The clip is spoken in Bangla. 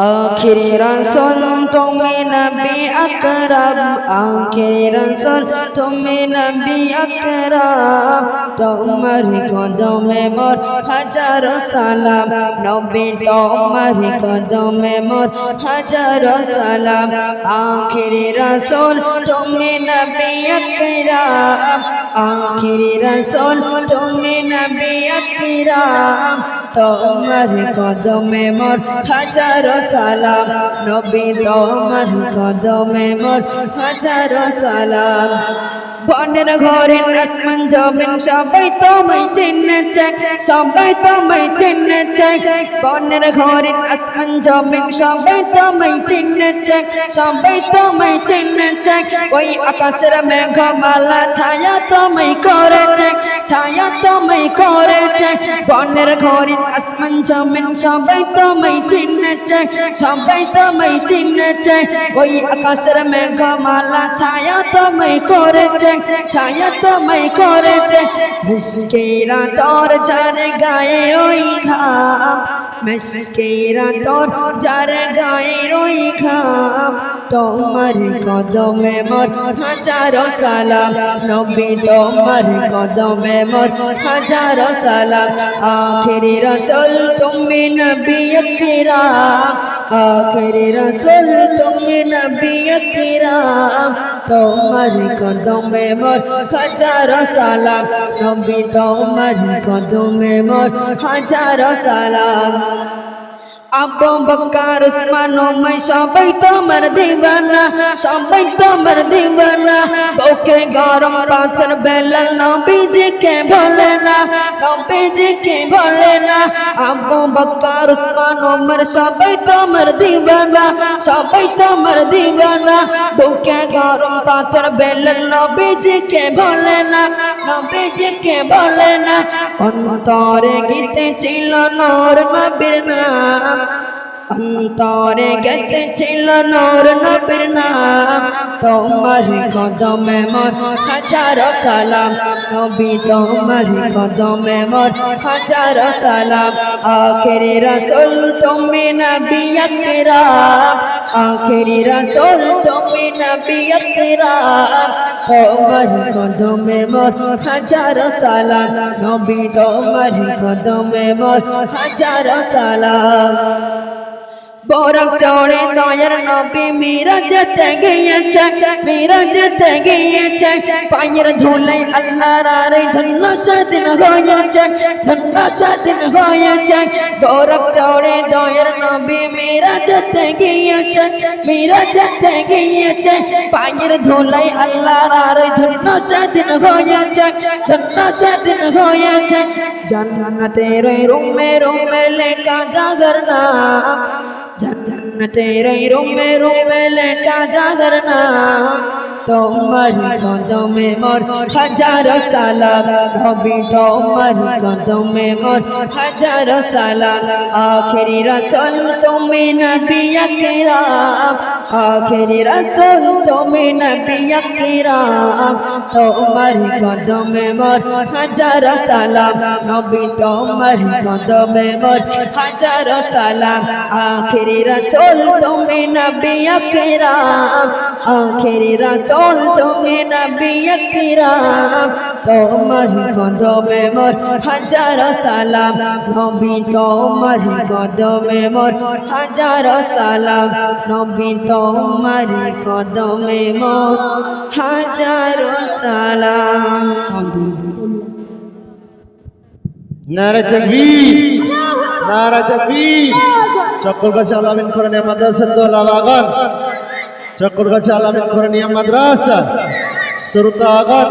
আখিরি রসুল তুমি নবী আকরাম আখিরি রসুল তুমি নবী আকরাম তোমার কদমে মোর হাজারো সালাম নবী তোমার কদমে মোর হাজারো সালাম আখিরি রসুল তুমি নবী আকরাম আখিরি রসুল তুমি নবী আকরাম তোমার কদমে মোর হাজারো সালাম, নবী তোমার কদমে মোর হাজারো সালাম। বনের ঘরের আসমান, জমিন, সবাই তোমায় চিনেছে, সবাই তোমায় চিনেছে। বনের ঘরের আসমান, জমিন, সবাই তোমায় চিনেছে, সবাই তোমায় চিনেছে। ওই আকাশের মেঘমালা ছায়া তোমায় করেছে। ছায়া তোমায় করেছে, বনের ঘরের আসমান জমিন সবাই তোমায় চিনেছে, সবাই তোমায় চিনেছে, ওই আকাশের মেঘমালা ছায়া তোমায় করেছে, ছায়া তোমায় করেছে মুশকিলা তোর যার গায়ে ওই ঘাম। মুস্কিরা তোর যার গায়ে রই খাম তোমার কদমে মোর হাজারো সালাম। নবী, তোমার কদমে মোর হাজারো সালাম। আখেরি রসল, তুমি নবী আকরাম আখেরি রসুল, তুমি নবী আকরাম। তোমার কদমে মোর হাজারো সালাম। নবী, তোমার কদমে মোর হাজারো সালাম। আবু বকর, উসমান ওমর সবাই তোমার দিওয়ানা সবাই তোমার দিওয়ানা বুকে গরম পাথর বেলাল নবীজিকে বলে না নবীজিকে বলে না? আবু বকর উসমান, ওমর সবাই তোমার দিওয়ানা সবাই তোমার দিওয়ানা বুকে গরম পাথর বেলাল নবীজিকে বলে না? নবীজিকে বলে না? অন্তরে গীতে ছিল নূর নবীর নাম। অন্তরে গেতে ছিল নূর নবীর নাম। তোমার কদমে মোর হাজারো সালাম। নবী, তোমার কদমে মোর হাজারো সালাম। আখেরি রসুল তুমি নবী আকরাম। আখেরি রসুল তুমি নবী আকরাম। তোমার কদমে মোর হাজারো সালাম। নবী, তোমার কদমে মোর হাজারো সালাম। বরক চড়ে দয়ার নবী মিরাজতে গিয়েছে মিরাজতে গিয়েছে পায়ের ধুলাই আল্লাহর আর ধন্য স্বাধীন হয়েছে ধন্য স্বাধীন হয়েছে বরক চড়ে দয়ার নবী মিরাজতে গিয়েছে মিরাজতে গিয়েছে পায়ের ধুলাই আল্লাহর আর ধন্য স্বাধীন হয়েছে ধন্য স্বাধীন হয়েছে জান্নাতের রুমে রুমে লেখা জাগর নাম জন্নতের রুমে রুমে লেখা জাগর নাম। তোমার কদমে মোর, হাজার সালাম। নবী তোমার কদমে মোর, হাজার সালাম। আখেরি রসুল তুমি নবী আকরাম। আখেরি রসুল তুমি নবী আকরাম। তোমার কদমে মোর, হাজার সালাম। নবী তোমার কদমে মোর, হাজার সালাম। আখেরি রসুল তুমি নবী আকরাম। আখেরি রসুল তুমি নবী তোমার কদমে মোর হাজার সালাম। নবী তোমার কদমে মোর হাজার সালাম। নবী তোমার কদমে মোর হাজার সালাম। নারা তাকবীর নারা তাকবীর। চক্কর গাছে আলামিন করে নিয়ে মাদ্রাসা দোলা বাগান চক্কর গাছে আলামিন করে নিয়ে মাদ্রাসা শ্রোতা আগর